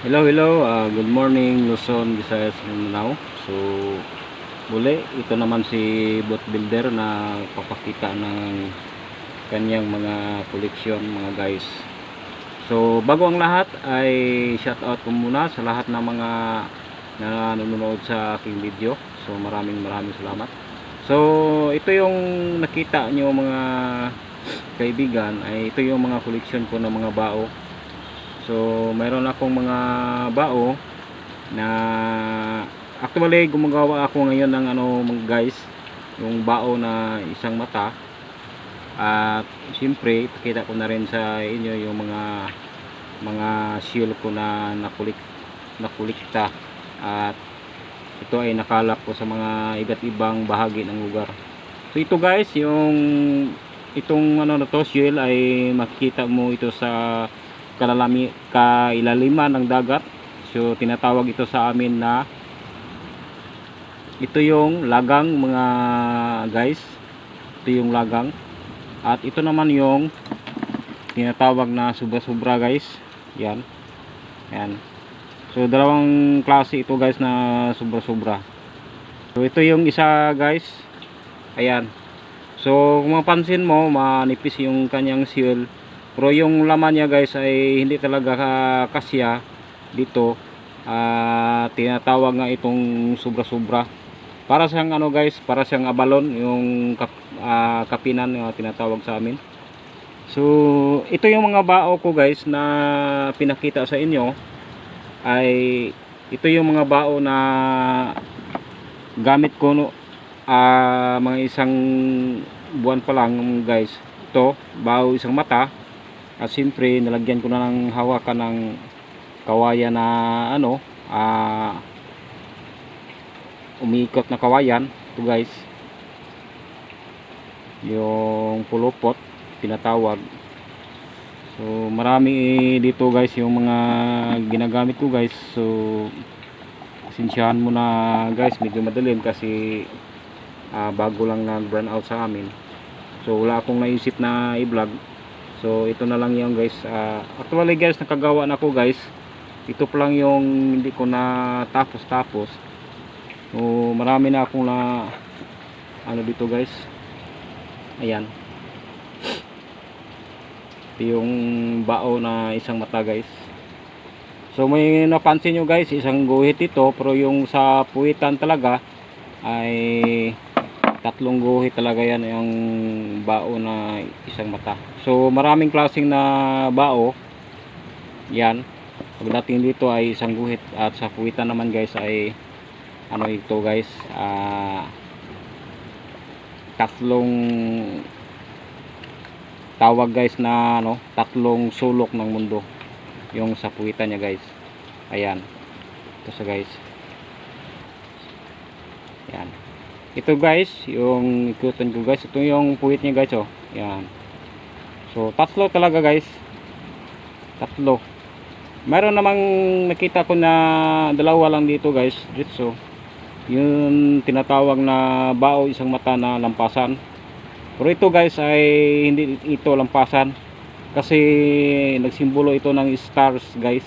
Hello, hello. ah, good morning, Luzon, Visayas, Mindanao. So, muli, ito naman si boat builder na papakita ng kanyang mga koleksyon, mga guys. So, bago ang lahat ay shout out ko muna sa lahat ng mga na nanonood sa aking video. So, maraming maraming salamat. So, ito yung nakita nyo mga kaibigan, ay ito yung mga koleksyon ko ng mga bao So, mayroon akong mga bao na actually gumagawa ako ngayon ng ano guys, yung bao na isang mata. At siyempre, ipakita ko na rin sa inyo yung mga mga seal ko na nakulik nakulikta at ito ay nakalap ko sa mga iba't ibang bahagi ng lugar. So ito guys, yung itong ano na to, seal ay makikita mo ito sa kalalami, kailaliman ng dagat. So tinatawag ito sa amin na ito yung lagang mga guys. Ito yung lagang. At ito naman yung tinatawag na subra-subra guys. Yan. Yan. So dalawang klase ito guys na sobra-sobra. So ito yung isa guys. Ayan. So kung mapansin mo, manipis yung kanyang seal. Pero yung laman niya guys ay hindi talaga ka- kasya dito. Ah, tinatawag nga itong sobra-sobra. Para siyang ano guys, para siyang abalon yung kap, ah, kapinan na tinatawag sa amin. So, ito yung mga bao ko guys na pinakita sa inyo ay ito yung mga bao na gamit ko no ah, mga isang buwan pa lang guys. Ito, bao isang mata at siyempre nilagyan ko na ng hawakan ng kawayan na ano ah umiikot na kawayan ito guys. Yung pulupot tinatawag. So marami dito guys yung mga ginagamit ko guys. So sinsyahan mo na guys medyo madilim kasi ah, bago lang nag burn out sa amin. So wala akong naisip na i-vlog So ito na lang yung guys. Ah, actually guys nakagawa na ako guys. Ito pa lang yung hindi ko na tapos tapos. So marami na akong na ano dito guys. Ayan. Ito yung bao na isang mata guys. So may napansin nyo guys, isang guhit ito pero yung sa puwitan talaga ay tatlong guhit talaga yan yung bao na isang mata. So maraming klaseng na bao. Yan. Pagdating dito ay isang guhit. At sa puwitan naman guys ay ano ito guys ah tatlong tawag guys na ano tatlong sulok ng mundo. Yung sa puwitan niya guys. Ayan. Ito sa guys. Yan ito guys yung ikutan ko guys ito yung puwit niya guys oh. Yan. So tatlo talaga guys. Tatlo. Mayroon namang nakita ko na dalawa lang dito guys dito. Yung tinatawag na bao isang mata na lampasan. Pero ito guys ay hindi ito lampasan. Kasi nagsimbolo ito ng stars guys.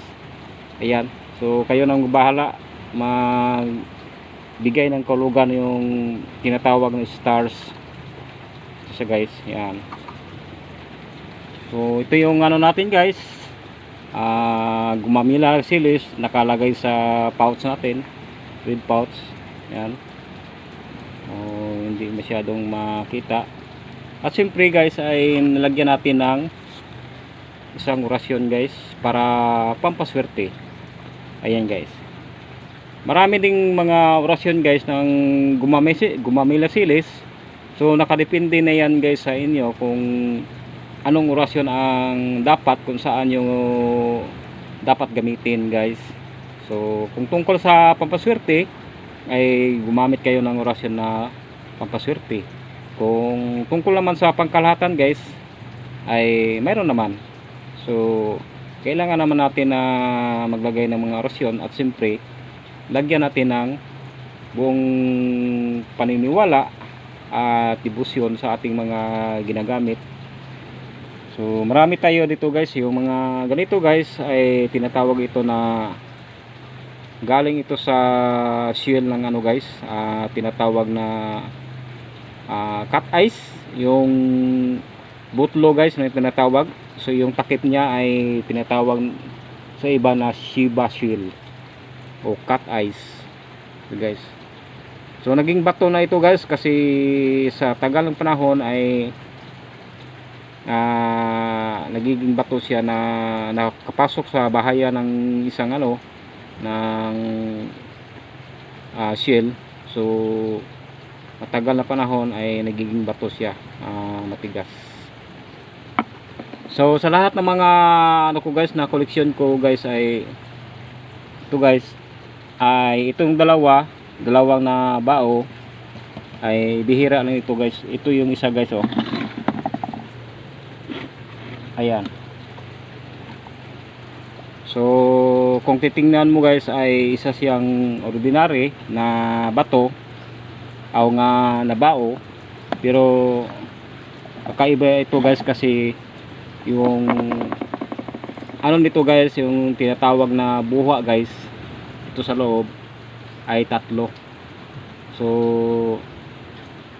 Ayan. So kayo nang bahala. Mag bigay ng kulugan yung tinatawag na stars. Siya guys yan. So ito yung ano natin guys. Ah gumamila silis nakalagay sa pouch natin red pouch. Yan. Oh, hindi masyadong makita. At siyempre guys ay nilagyan natin ng isang orasyon guys para pampaswerte. Ayan guys marami ding mga orasyon guys ng gumamisi, gumamila silis. So nakadepende na yan guys sa inyo kung anong orasyon ang dapat kung saan yung dapat gamitin guys. So kung tungkol sa pampaswerte ay gumamit kayo ng orasyon na pampaswerte. Kung tungkol naman sa pangkalahatan guys ay mayroon naman. So kailangan naman natin na maglagay ng mga orasyon at siyempre lagyan natin ng buong paniniwala at debosyon sa ating mga ginagamit. So marami tayo dito guys, yung mga ganito guys ay tinatawag ito na galing ito sa shell ng ano guys, ah, tinatawag na ah, cut ice, yung butlo guys na tinatawag. So yung takip niya ay tinatawag sa iba na Shiba shell o cut ice. So guys. So naging bato na ito guys kasi sa tagal ng panahon ay ah nagiging bato siya na nakapasok sa bahayan ng isang ano ng ah, shell so matagal na panahon ay nagiging bato siya ah, matigas so sa lahat ng mga ano ko guys na collection ko guys ay ito guys ay itong dalawa dalawang na bao ay bihira lang ito guys. Ito yung isa guys oh. Ayan. So kung titingnan mo guys ay isa siyang ordinary na bato o nga na bao pero kakaiba ito guys kasi yung ano nito guys yung tinatawag na buha guys ito sa loob ay tatlo. So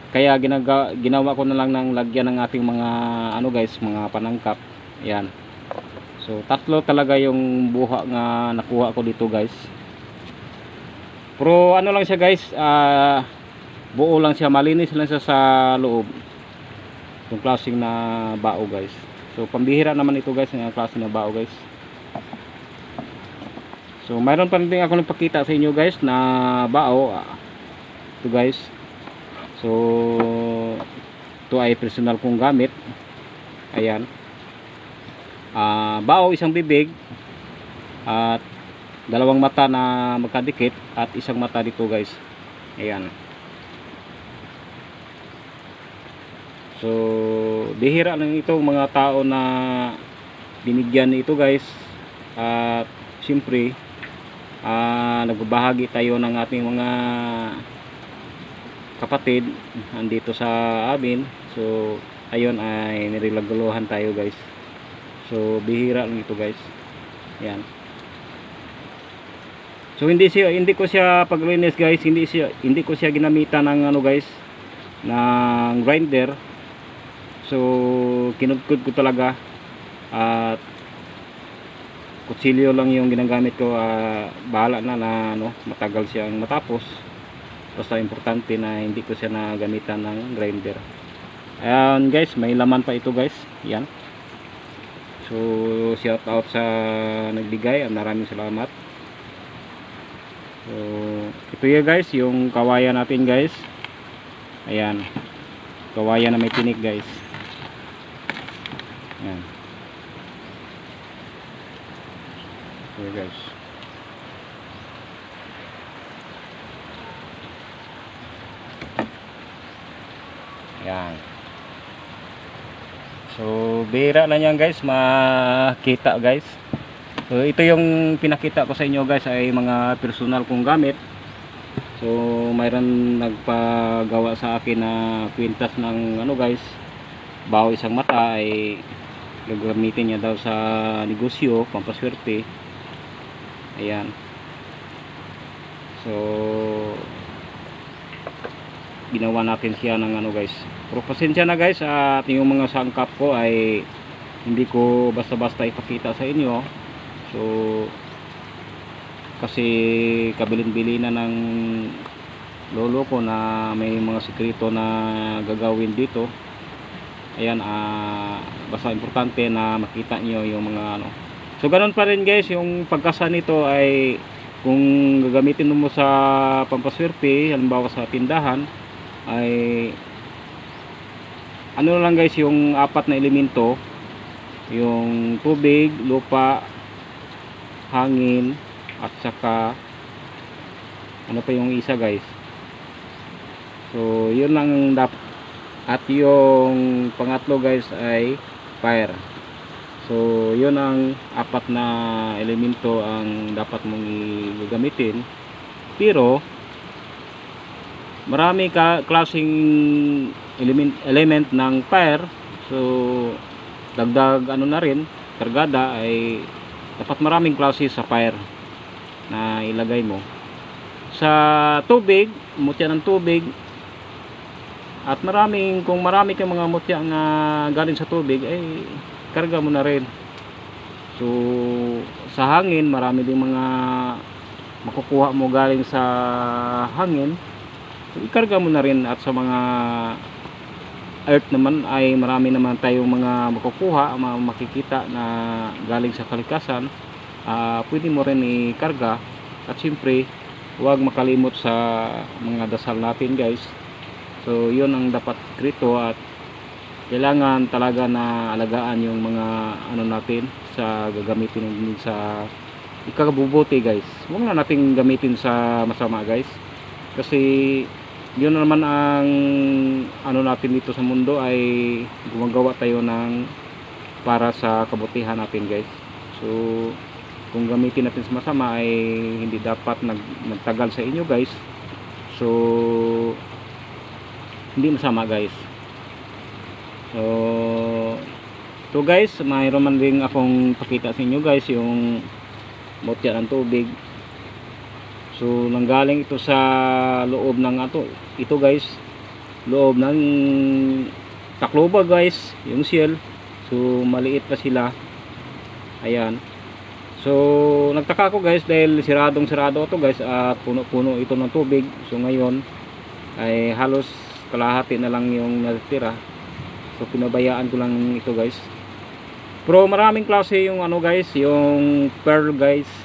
kaya ginaga, ginawa ko na lang ng lagyan ng ating mga ano guys mga panangkap. Yan so tatlo talaga yung buha nga nakuha ko dito guys. Pero ano lang siya guys ah buo lang siya malinis lang siya sa loob. Yung klaseng na bao guys. So pambihira naman ito guys yung klase na bao guys so mayroon pa rin ako nagpakita sa inyo guys na bao. Ito guys. So ito ay personal kong gamit. Ayan. Ah bao isang bibig at dalawang mata na magkadikit at isang mata dito guys. Ayan. So bihira lang ito mga tao na binigyan ito guys. At siyempre ah nagbabahagi tayo ng ating mga kapatid andito sa amin. So ayun ay nirilaguluhan tayo guys. So bihira lang ito guys. Yan. So hindi siya hindi ko siya paglinis guys. Hindi siya hindi ko siya ginamitan ng ano guys ng grinder. So kinudkod ko talaga at kutsilyo lang yung ginagamit ko ah, bahala na na ano, matagal siyang matapos. Basta importante na hindi ko siya nagamitan ng grinder. Ayan guys may laman pa ito guys. Yan so shout out sa nagbigay maraming salamat. So ito ya guys yung kawayan natin guys. Ayan. Kawayan na may tinik guys. Ayan so guys Yan. So, bira na yan guys, makita guys. So, ito yung pinakita ko sa inyo guys ay mga personal kong gamit. So, mayroon nagpagawa sa akin na kwintas ng ano guys, bawo isang mata ay gagamitin niya daw sa negosyo, pampaswerte. Ayan. So, ginawa natin siya ng ano guys. Pero pasensya na guys at yung mga sangkap ko ay hindi ko basta basta ipakita sa inyo. So kasi kabilin-bili na ng lolo ko na may mga sekreto na gagawin dito. Ayan ah, basta importante na makita nyo yung mga ano so ganun pa rin guys yung pagkasa nito ay kung gagamitin mo sa pampaswerte halimbawa sa tindahan ay ano lang guys yung apat na elemento yung tubig, lupa hangin at saka ano pa yung isa guys? So yun lang dapat at yung pangatlo guys ay fire so yun ang apat na elemento ang dapat mong gagamitin pero marami ka klaseng element, element ng fire. So dagdag ano na rin kargada ay dapat maraming klase sa fire na ilagay mo. Sa tubig mutya ng tubig at maraming kung marami kang mga mutya na galing sa tubig ay karga mo na rin. So sa hangin marami din mga makukuha mo galing sa hangin. So, ikarga mo na rin at sa mga earth naman ay marami naman tayong mga makukuha mga makikita na galing sa kalikasan. Ah, pwede mo rin ikarga. At siyempre huwag makalimot sa mga dasal natin guys. So yun ang dapat krito at kailangan talaga na alagaan yung mga ano natin sa gagamitin din sa ikabubuti guys. Huwag na natin gamitin sa masama guys. Kasi yun naman ang ano natin dito sa mundo ay gumagawa tayo ng para sa kabutihan natin guys. So kung gamitin natin sa masama ay hindi dapat nag, nagtagal sa inyo guys. So hindi masama guys so so guys mayroon man din akong pakita sa inyo guys yung mutya ng tubig. So nanggaling ito sa loob ng ato. Ito guys loob ng takloba guys yung shell so maliit pa sila. Ayan. So nagtaka ko guys dahil siradong sirado ito guys at puno-puno ito ng tubig. So ngayon ay halos kalahati na lang yung natitira so pinabayaan ko lang ito guys. Pero maraming klase yung ano guys yung pearl guys